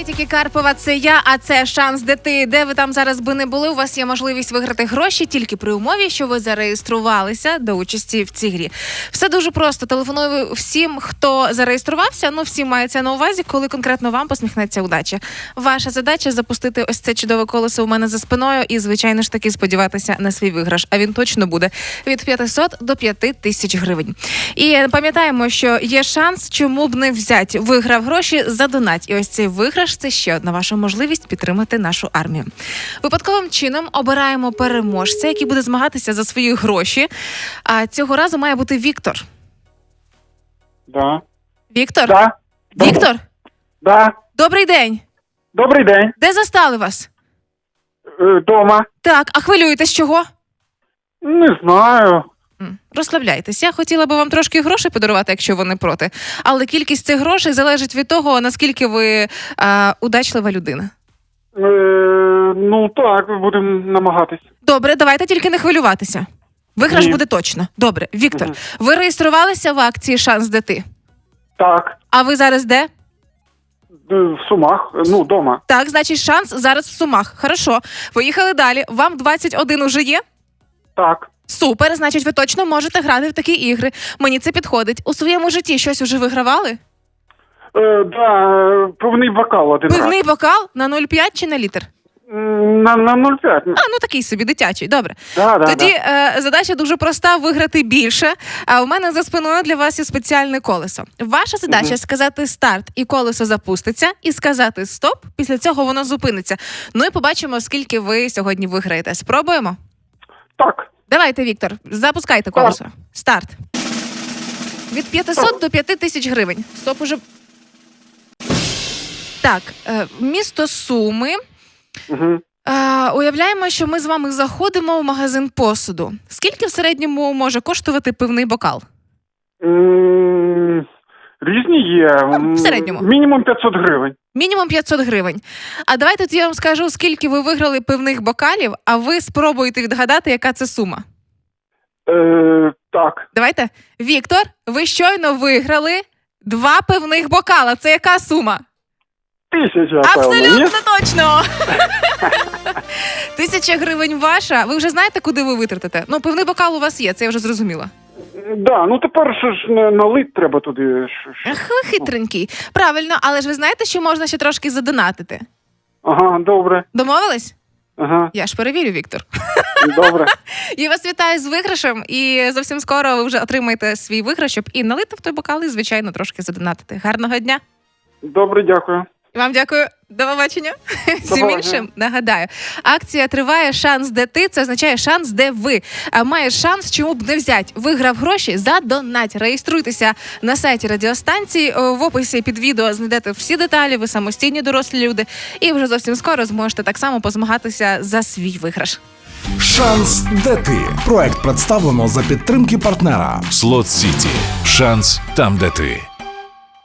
Привітики, Карпова, це я, а це шанс, де де ви там зараз би не були. У вас є можливість виграти гроші тільки при умові, що ви зареєструвалися до участі в цій грі. Все дуже просто. Телефоную всім, хто зареєструвався. Ну, всім мається на увазі, коли конкретно вам посміхнеться удача. Ваша задача запустити ось це чудове колесо у мене за спиною, і звичайно ж таки сподіватися на свій виграш. А він точно буде від 500 до 5 тисяч гривень. І пам'ятаємо, що є шанс, чому б не взяти. Виграв гроші за донать. І ось цей виграш це ще одна ваша можливість підтримати нашу армію. Випадковим чином обираємо переможця, який буде змагатися за свої гроші. А цього разу має бути Віктор. Да. Віктор? Да. Віктор, Да. добрий день. Добрий день. Де застали вас? Е, Дома. Так, а хвилюєтесь чого? Не знаю. Розслабляйтесь. Я хотіла би вам трошки грошей подарувати, якщо ви не проти. Але кількість цих грошей залежить від того, наскільки ви а, удачлива людина. Е, ну так, будемо намагатись. Добре, давайте тільки не хвилюватися. Виграш Ні. буде точно. Добре, Віктор, Мгм. ви реєструвалися в акції Шанс де ти? Так. А ви зараз де? Е, В сумах. Е, Ну, дома. Так, значить, шанс зараз в сумах. Хорошо. Поїхали далі. Вам 21 уже є? Так. Супер, значить, ви точно можете грати в такі ігри. Мені це підходить. У своєму житті щось уже вигравали? Е, да, повний бокал один Пивний бокал на 0,5 чи на літр? На, на 0,5. А, ну такий собі дитячий. Добре. Да, да, Тоді да. е, задача дуже проста виграти більше. А у мене за спиною для вас є спеціальне колесо. Ваша задача Мгм. сказати старт, і колесо запуститься, і сказати стоп. Після цього воно зупиниться. Ну і побачимо, скільки ви сьогодні виграєте. Спробуємо. Так. Давайте, Віктор, запускайте колесо. Старт. Від 500 до 5 тисяч гривень. Стоп уже. Так, е, місто Суми. Угу. Е, уявляємо, що ми з вами заходимо в магазин посуду. Скільки в середньому може коштувати пивний бокал? Різні є. Ну, в середньому. Мінімум 500 гривень. Мінімум 500 гривень. А давайте тоді я вам скажу, скільки ви виграли пивних бокалів, а ви спробуєте відгадати, яка це сума. Е, так. Давайте. Віктор, ви щойно виграли два пивних бокала. Це яка сума? Тисяча, певно. Абсолютно точно. Тисяча гривень ваша. Ви вже знаєте, куди ви витратите? Ну, пивний бокал у вас є, це я вже зрозуміла. Да, ну тепер що ж не налить треба туди. що- що. Ах, ви хитренький. Правильно, але ж ви знаєте, що можна ще трошки задонатити. Ага, добре. Домовились? Ага, Я ж перевірю, Віктор. добре. Я вас вітаю з виграшем, і зовсім скоро ви вже отримаєте свій виграш, щоб і налити в той бокал, і звичайно трошки задонатити. Гарного дня! Добре, дякую. І Вам дякую, до побачення. Всім іншим нагадаю, акція триває шанс, де ти. Це означає шанс, де ви. А маєш шанс, чому б не взяти. Виграв гроші за донать. Реєструйтеся на сайті радіостанції. В описі під відео знайдете всі деталі. Ви самостійні дорослі люди. І вже зовсім скоро зможете так само позмагатися за свій виграш. Шанс де ти. Проект представлено за підтримки партнера. Слот Сіті. Шанс там, де ти.